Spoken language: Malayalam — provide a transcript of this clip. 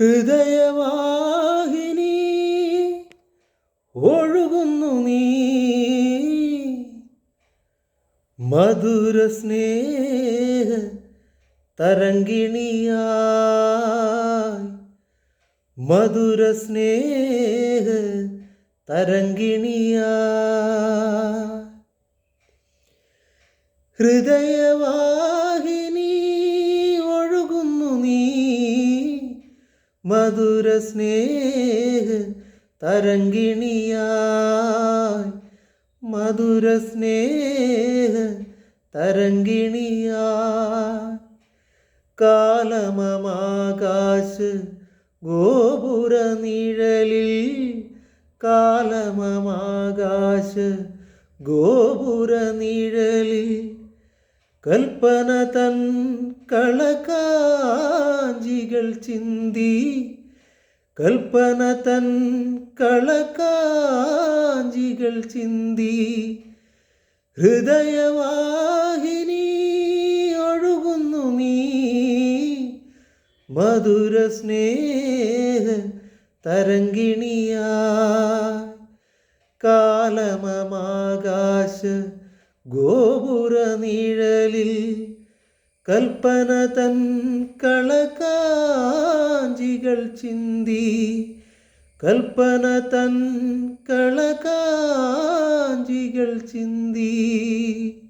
ഹൃദയവാഹിനി ഒഴുകുന്നു നീ. മധുര സ്നേഹ തരങ്കിണിയായി മധുര സ്നേഹ തരങ്കിണിയായി ഹൃദയവാഹിനി മധുര സ്നേഹ തരങ്കിണിയായി മധുര സ്നേഹ തരങ്കിണിയായി കാലമമാകാശ ഗോപുര നിഴലിൽ കാലമമാകാശ ഗോപുര നിഴലിൽ കൽപ്പന തൻ കളകാഞ്ചികൾ ചിന്തി. കൽപ്പന തൻ കളകാഞ്ചികൾ ചിന്തി. ഹൃദയവാഹിനി ഒഴുകുന്നു നീ. മധുര സ്നേഹ തരംഗിണിയാ. കാലമമാകാശ ഗോപുര നിഴലിൽ കൽപ്പന തൻ കളകാഞ്ചികൾ ചിന്തി. കൽപ്പന തൻ കളകാഞ്ചികൾ ചിന്തി.